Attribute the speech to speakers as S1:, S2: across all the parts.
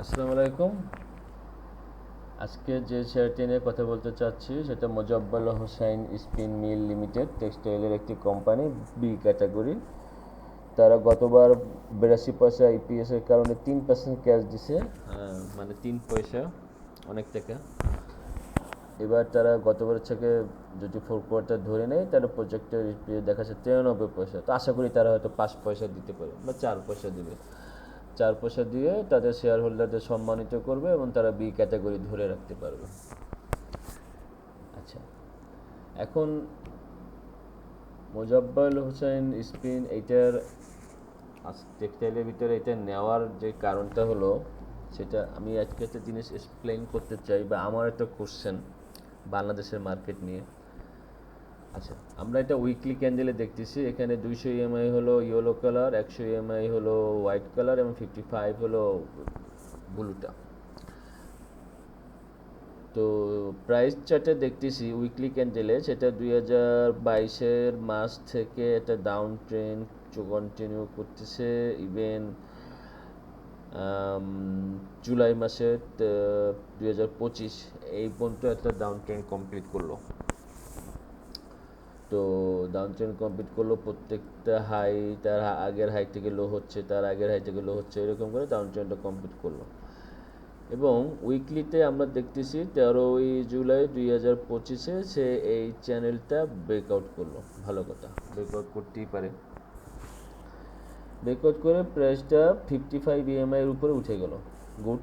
S1: আসসালামু আলাইকুম। আজকে যে শেয়ারটি নিয়ে কথা বলতে চাচ্ছি সেটা Mojabbal Hossain spin mill limited টেক্সটাইলের একটি কোম্পানি বি ক্যাটাগরি। তারা গতবার বিরাশি পয়সা ইপিএস এর কারণে তিন পার্সেন্ট ক্যাশ দিছে। হ্যাঁ, মানে তিন পয়সা অনেক টাকা। এবার তারা গতবার থেকে যদি ফোর কোয়ার্টার ধরে নেয় তাহলে প্রজেক্টের দেখা যাচ্ছে তিরানব্বই পয়সা। তো আশা করি তারা হয়তো পাঁচ পয়সা দিতে পারে বা চার পয়সা দেবে। চার পয়সা দিয়ে তাদের শেয়ার হোল্ডারদের সম্মানিত করবে এবং তারা বি ক্যাটাগরি ধরে রাখতে পারবে। আচ্ছা এখন মোজাব্বাল হোসেন স্পিন এইটার টেক্সটাইলের ভিতরে এটা নেওয়ার যে কারণটা হলো, সেটা আমি আজকে একটা জিনিস এক্সপ্লেন করতে চাই বা আমার একটা কোশ্চেন বাংলাদেশের মার্কেট নিয়ে। আচ্ছা আমরা এটা উইকলি ক্যান্ডেলে দেখতেছি, এখানে দুইশো ইএমআই হলো ইয়েলো কালার একশো ইএমআই হলো হোয়াইট কালার এবং ফিফটি ফাইভ হলো ব্লুটা তো প্রাইস চার্টে দেখতেছি উইকলি ক্যান্ডেলে সেটা দুই হাজার বাইশের মাস থেকে একটা ডাউন ট্রেন্ড কন্টিনিউ করতেছে ইভেন জুলাই মাসের দুই হাজার পঁচিশ, এই পর্যন্ত একটা ডাউন ট্রেন্ড কমপ্লিট করল। তো ডাউন ট্রেন্ড কমপ্লিট করল, প্রত্যেকটা হাই তার আগের হাই থেকে লো হচ্ছে, তার আগের হাই থেকে লো হচ্ছে, এরকম করে ডাউন ট্রেন্ডটা কমপ্লিট করল। এবং উইকলিতে আমরা দেখতেছি তেরোই জুলাই দুই হাজার পঁচিশে সে এই চ্যানেলটা ব্রেকআউট করল। ভালো কথা ব্রেকআউট করতেই পারে। ব্রেকআউট করে প্রাইসটা ফিফটি ফাইভ ইএমআইয়ের উপরে উঠে গেল। গুড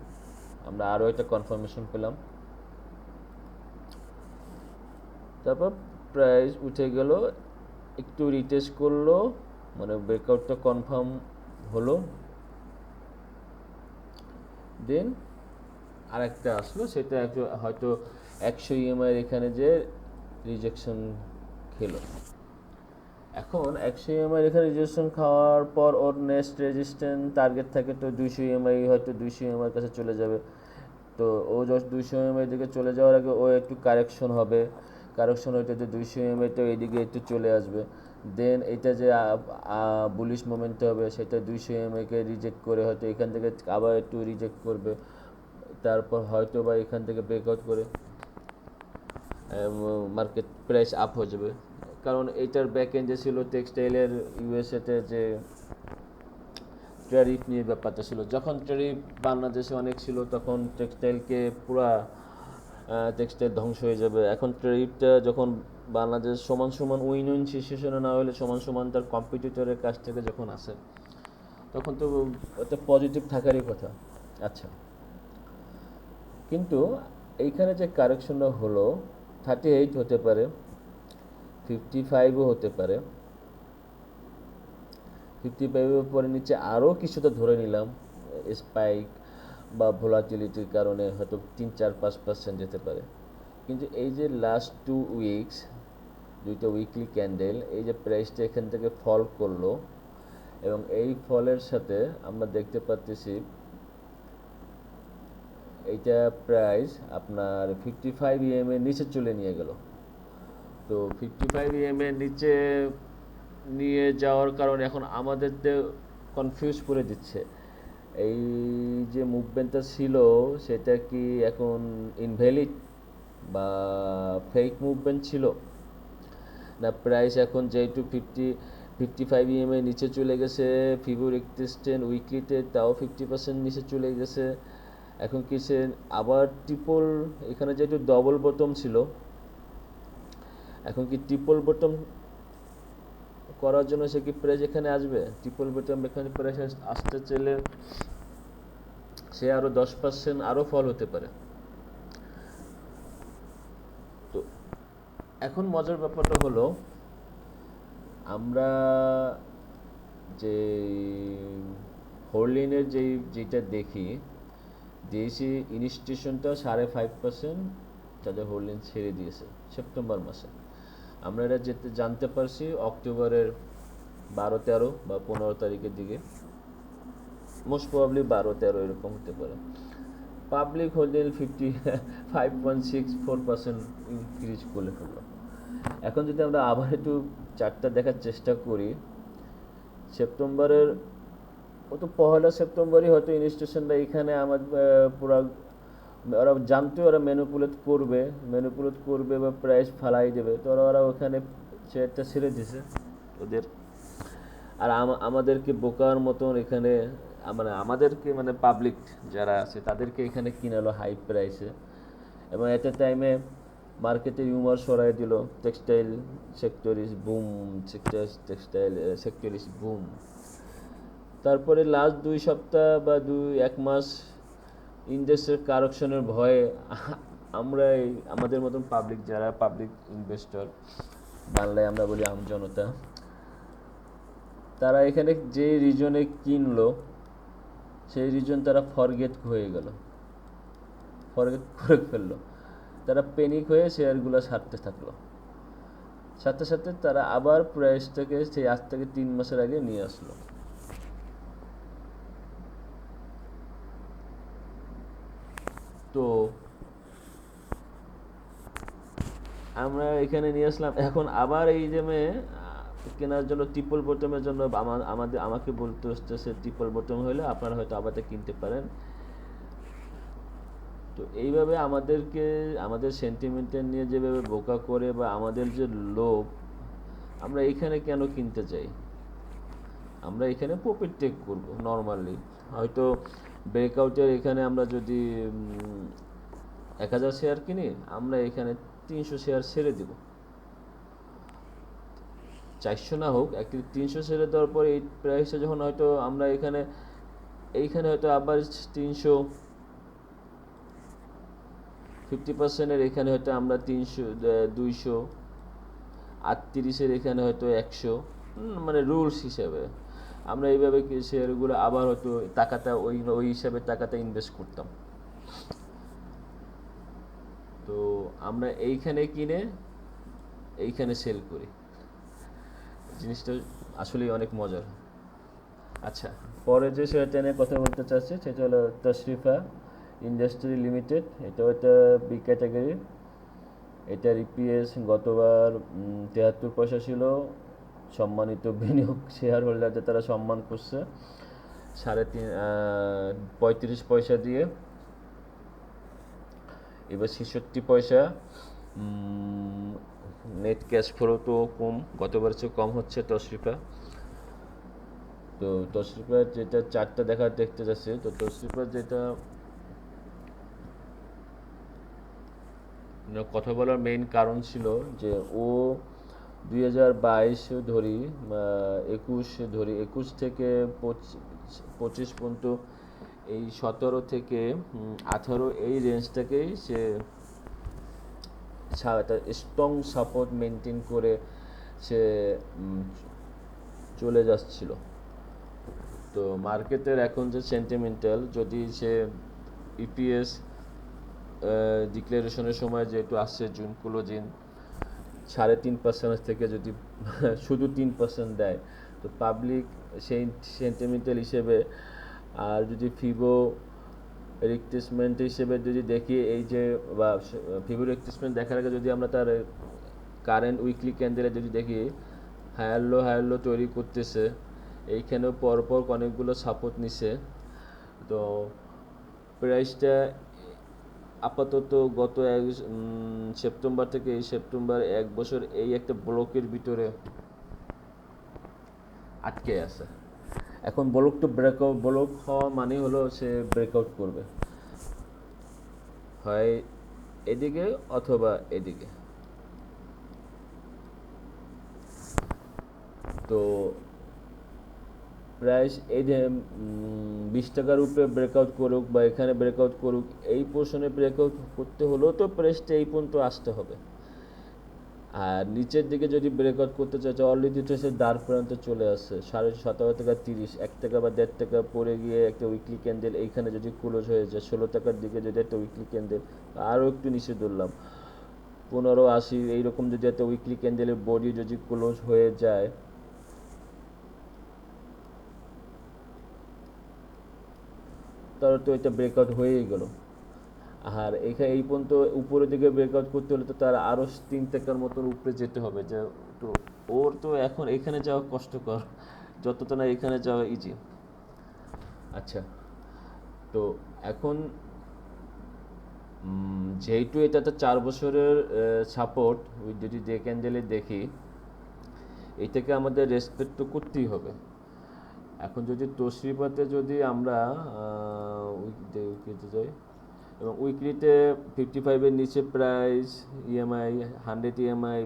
S1: আমরা আরও একটা কনফার্মেশন পেলাম। তারপর প্রাইস উঠে গেল, একটু রিটেস্ট করল মানে ব্রেকআউটটা কনফার্ম হলো। দেন আরেকটা আসলো, সেটা একটু হয়তো একশো ইএমআই এখানে যে রিজেকশন খেলো। এখন একশো ইএমআই এখানে রিজেকশন খাওয়ার পর ওর নেক্সট রেজিস্ট্যান্ট টার্গেট থাকে তো দুইশো ইএমআই হয়তো দুইশো ইএমআই কাছে চলে যাবে। তো ও যখন দুইশো ইএমআই দিকে চলে যাওয়ার আগে ও একটু কারেকশন হবে। কারেকশন হইতে দুইশো ইএমআইটা এইদিকে একটু চলে আসবে। দেন এটা যে বুলিশ মোমেন্ট হবে, সেটা দুইশো ইএমআইকে রিজেক্ট করে হয়তো এখান থেকে আবার একটু রিজেক্ট করবে। তারপর হয়তো বা এখান থেকে ব্রেকআউট করে মার্কেট প্রাইস আপ হয়ে যাবে। কারণ এটার ব্যাক এন্ডে ছিল টেক্সটাইলের ইউএসএতে যে ট্যারিফ নিয়ে ব্যাপারটা ছিল। যখন ট্যারিফ বাংলাদেশে অনেক ছিল, তখন টেক্সটাইলকে পুরা টেক্সটাইল ধ্বংস হয়ে যাবে। এখন ট্যারিফটা যখন বাংলাদেশ সমান সমান উইন উইন সিচুয়েশনে না হলে সমান সমান তার কম্পিটিটরের কাছ থেকে যখন আসে, তখন তো একটা পজিটিভ থাকারই কথা। আচ্ছা। কিন্তু এইখানে যে কারেকশনটা হলো থার্টি এইট হতে পারে ফিফটি ফাইভও হতে পারে। ফিফটি ফাইভের পরে নিচে আরও কিছুটা ধরে নিলাম স্পাইক বা ভোলাটিলিটির কারণে হয়তো তিন, চার, পাঁচ পার্সেন্ট যেতে পারে। কিন্তু এই যে লাস্ট টু উইকস দুইটা উইকলি ক্যান্ডেল এই যে প্রাইসটা এখান থেকে ফল করল এবং এই ফলের সাথে আমরা দেখতে পাচ্ছি এইটা প্রাইস আপনার ফিফটি ফাইভ ইএম এর নিচে চলে নিয়ে গেল। তো ফিফটি ফাইভ ইএম এর নিচে নিয়ে যাওয়ার কারণে এখন আমাদের কনফিউজ করে দিচ্ছে। এই যে মুভমেন্টটা ছিল, সেটা কি এখন ইনভ্যালিড বা ফেক মুভমেন্ট ছিল? না প্রাইস এখন যেহেতু ফিফটি ফিফটি ফাইভ ইএম এর নিচে চলে গেছে ফিভোর একত্রিশ টেন উইকলিতে তাও ফিফটি পার্সেন্ট নিচে চলে গেছে। এখন কি সে আবার ট্রিপল এখানে যেহেতু ডবল বটম ছিল, এখন কি ট্রিপল বটম করার জন্য সে কি প্রাইস এখানে আসবে? ট্রিপল বটম এখানে প্রাইস আসতে চাইলে সে আরও দশ পার্সেন্ট আরও ফল হতে পারে। তো এখন মজার ব্যাপারটা হলো, আমরা যে হোল্ডিনের যেই যেটা দেখি ডিএসি ইনস্টিটিউশনটা সাড়ে ফাইভ পার্সেন্ট তাদের হোল্ডিং ছেড়ে দিয়েছে সেপ্টেম্বর মাসে। আমরা এটা যেতে জানতে পারছি অক্টোবরের বারো তেরো বা পনেরো তারিখের দিকে। মোস্ট প্রবাবলি বারো, তেরো এরকম হতে পারে। Public holding fifty five point six four percent increase করে এখন যদি আমরা আবার একটু চারটা দেখার চেষ্টা করি, সেপ্টেম্বরের, ও তো পহেলা সেপ্টেম্বরই হয়তো ইনস্টিটিউশনটা এখানে আমার পুরো, ওরা জানতো ওরা ম্যানুপুলেট করবে ম্যানুপুলেট করবে বা প্রাইস ফালাই দেবে। তো ওরা ওরা ওখানে শেয়ারটা ছেড়ে দিছে। ওদের। আর আমাদেরকে বোকার মতন এখানে মানে আমাদেরকে মানে পাবলিক যারা আছে, তাদেরকে এখানে কিনালো হাই প্রাইসে এবং এট এ টাইমে মার্কেটে ইউমার সরাই দিল textile sector is boom textile textile sector is boom তারপরে লাস্ট দুই সপ্তাহ বা দুই, এক মাস ইন্ডাস্ট্রির কারেকশনের ভয়ে আমরা এই আমাদের মতন পাবলিক যারা পাবলিক ইনভেস্টর বাংলায় আমরা বলি আমজনতা তারা এখানে যে রিজনে কিনলো সেই রিজন তারা ফরগেট হয়ে গেল। ফরগেট করে ফেলল। তারা পেনিক হয়ে শেয়ারগুলো ছাড়তে থাকল। সাথে সাথে তারা আবার প্রাইসটাকে সেই আজ থেকে তিন মাসের আগে নিয়ে আসলো। তো আমরা এখানে নিয়ে আসলাম। এখন আবার এই যে মেয়ে কেনার জন্য ট্রিপল বটমের জন্য আমা- আমাদের, আমাকে বলতে হচ্ছে ট্রিপল বটম হলে আপনারা হয়তো আবার এটা কিনতে পারেন। তো এইভাবে আমাদেরকে, আমাদের সেন্টিমেন্টের নিয়ে যেভাবে বোকা করে বা আমাদের যে লোভ, আমরা এখানে কেন কিনতে চাই আমরা এখানে প্রফিট টেক করব নর্মালি হয়তো ব্রেকআউটের এখানে আমরা যদি এক হাজার শেয়ার কিনি, আমরা এখানে তিনশো শেয়ার ছেড়ে দিব। চারশো না হোক, একটি তিনশো ছেড়ে দেওয়ার পর এই প্রাইসে যখন হয়তো আমরা এখানে, এইখানে হয়তো আবার তিনশো ফিফটি পার্সেন্টের এখানে হয়তো আমরা তিনশো দুইশো, আটত্রিশের এখানে হয়তো একশো মানে রুলস হিসেবে। আমরা এইভাবে শেয়ারগুলো আবার হয়তো টাকাটা ওই ওই হিসাবে টাকাটা ইনভেস্ট করতাম। তো আমরা এইখানে কিনে, এইখানে সেল করি। জিনিসটা আসলেই অনেক মজার। আচ্ছা পরে যে শেয়ারটা নিয়ে কথা বলতে চাচ্ছি, সেটা হলো তশরিফা ইন্ডাস্ট্রি লিমিটেড। এটা একটা বি ক্যাটাগরি এটার ইপিএস গতবার তেহাত্তর পয়সা ছিল। সম্মানিত বিনিয়োগ শেয়ার হোল্ডারদের তারা সম্মান করছে। সাড়ে তিন পঁয়ত্রিশ পয়সা দিয়ে। এবার ছেষট্টি পয়সা। নেট ক্যাশ ফ্লো তো কম গতবার চেয়ে কম হচ্ছে তশরিফা তো তশরিফার যেটা চারটা দেখা দেখতে যাচ্ছে, তো তশরিফার যেটা কথা বলার মেইন কারণ ছিল যে ও দুই হাজার বাইশ ধরি একুশ ধরি, একুশ থেকে পঁচিশ পর্যন্ত এই সতেরো থেকে আঠারো এই রেঞ্জটাকেই সা- একটা স্ট্রং সাপোর্ট মেনটেন করে সে চলে যাচ্ছিল। তো মার্কেটের এখন যে সেন্টিমেন্টাল যদি সে ইপিএস ডিক্লারেশনের সময় যেহেতু আসছে জুন ক্লোজিং সাড়ে তিন পার্সেন্ট থেকে যদি শুধু তিন পার্সেন্ট দেয়, তো পাবলিক সেই সেন্টিমেন্টাল হিসেবে, আর যদি ফিবো রিক্টেসমেন্ট হিসেবে যদি দেখি, এই যে, বা ফিবো রিক্টেসমেন্ট দেখার আগে যদি আমরা তার কারেন্ট উইকলি ক্যান্ডেলে যদি দেখি হায়ার লো হায়ার লো তৈরি করতেছে। এইখানেও পরপর অনেকগুলো সাপোর্ট নিছে। তো প্রাইসটা আপাতত গত এক সেপ্টেম্বর থেকে এই সেপ্টেম্বর এক বছর এই একটা ব্লকের ভিতরে আটকে আছে। এখন ব্লক তো ব্রেকআউট ব্লক হওয়া মানে হলো সে ব্রেকআউট করবে। হয় এদিকে অথবা এদিকে। তো প্রাইস এই যে বিশ টাকার উপরে ব্রেকআউট করুক বা এখানে ব্রেকআউট করুক, এই পোর্শনে ব্রেকআউট করতে হলেও তো প্রাইসটা এই পর্যন্ত আসতে হবে। আর নিচের দিকে যদি ব্রেকআউট করতে চাইছে অলরেডি তো সে দ্বার পর্যন্ত চলে আসছে। সাড়ে সতেরো টাকা তিরিশ, এক টাকা বা দেড় টাকা পড়ে গিয়ে একটা উইকলি ক্যান্ডেল এইখানে যদি ক্লোজ হয়ে যায়, ষোলো টাকার দিকে যদি একটা উইকলি ক্যান্ডেল আরও একটু নিচে ধরলাম। পনেরো, আশি, এইরকম যদি একটা উইকলি ক্যান্ডেলের বডি যদি ক্লোজ হয়ে যায়, তাহলে তো এটা ব্রেকআউট হয়েই গেল। আর এখানে এই পর্যন্ত উপরের দিকে ব্রেকআউট করতে হলে তো তার আরও তিন টাকার মতন উপরে যেতে হবে, যে তো ওর তো এখন এখানে যাওয়া কষ্টকর, যতটা না এখানে যাওয়া ইজি আচ্ছা তো এখন যেহেতু এটা তো চার বছরের সাপোর্ট যদি ডে ক্যান্ডেলে দেখি, এটাকে আমাদের রেসপেক্ট তো করতেই হবে। এখন যদি তসরিপাতে যদি আমরা উইকলিতে যাই এবং উইকলিতে ফিফটি ফাইভের নিচে প্রাইস ইএমআই হান্ড্রেড ইএমআই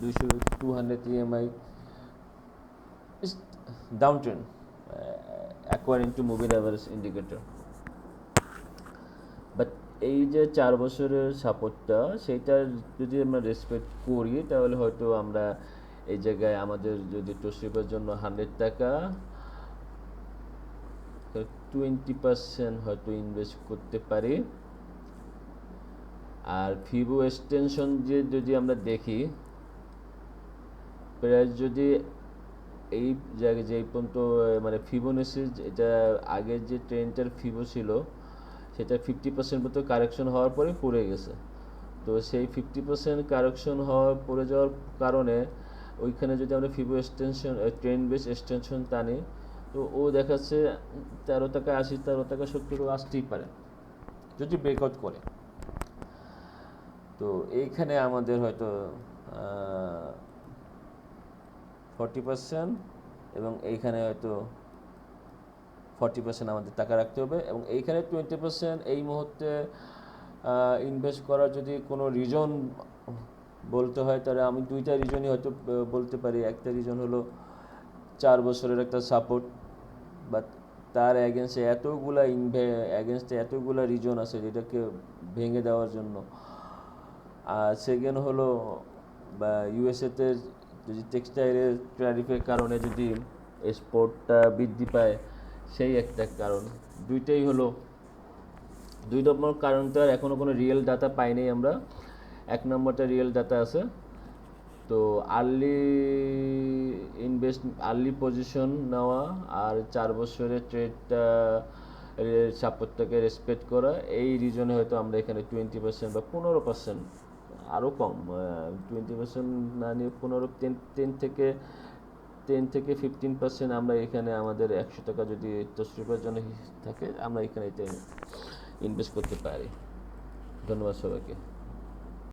S1: দুইশো two hundred EMI down trend acquiring to moving average indicator but এই যে চার বছরের সাপোর্টটা সেইটা যদি আমরা রেসপেক্ট করি, তাহলে হয়তো আমরা এই জায়গায় আমাদের যদি তোশিপের জন্য হান্ড্রেড টাকা টোয়েন্টি পার্সেন্ট হয়তো ইনভেস্ট করতে পারি। আর ফিবো এক্সটেনশন যে যদি আমরা দেখি প্রাইস যদি এই জায়গায় যে এই পর্যন্ত মানে ফিবোনেসি এটা আগের যে ট্রেনটার ফিবো ছিল, সেটা ফিফটি পার্সেন্ট মতো কারেকশন হওয়ার পরে পড়ে গেছে। তো সেই ফিফটি পার্সেন্ট কারেকশন হওয়ার, পড়ে যাওয়ার কারণে ওইখানে যদি আমরা fibo extension trend base extension টানি তো ও দেখাচ্ছে তেরো টাকা আশি, তেরো টাকা সত্তর আসতেই পারে, যদি ব্রেকআউট করে। তো এইখানে আমাদের হয়তো ফর্টি পার্সেন্ট এবং এইখানে হয়তো ফর্টি পার্সেন্ট আমাদের টাকা রাখতে হবে এবং এইখানে টোয়েন্টি পার্সেন্ট এই মুহূর্তে ইনভেস্ট করার যদি কোনো রিজন বলতে হয়, তাহলে আমি দুইটা রিজনই হয়তো বলতে পারি। একটা রিজন হলো চার বছরের একটা সাপোর্ট বাট তার অ্যাগেনস্টে এতগুলা ইনভে অ্যাগেনস্টে এতগুলা রিজন আছে যেটাকে ভেঙে দেওয়ার জন্য। আর সেকেন্ড হলো, বা ইউএসএতে যদি টেক্সটাইলের ট্যারিফের কারণে যদি এক্সপোর্টটা বৃদ্ধি পায়, সেই একটা কারণ। দুইটাই হলো, দুই নম্বর কারণটা এখনও কোনো রিয়েল ডাটা পাইনি আমরা। এক নম্বরটা রিয়েল ডাটা আছে। তো আর্লি ইনভেস্ট আর্লি পজিশন নেওয়া আর চার বছরের ট্রেডটা সাপোর্টটাকে রেসপেক্ট করা, এই রিজনে হয়তো আমরা এখানে টোয়েন্টি পার্সেন্ট বা পনেরো পার্সেন্ট আরও কম টোয়েন্টি পার্সেন্ট না নিয়ে পনেরো টেন টেন থেকে টেন থেকে ফিফটিন পার্সেন্ট আমরা এখানে আমাদের একশো টাকা যদি তসরিফের জন্য থাকে, আমরা এখানে এটা ইনভেস্ট করতে পারি। ধন্যবাদ সবাইকে।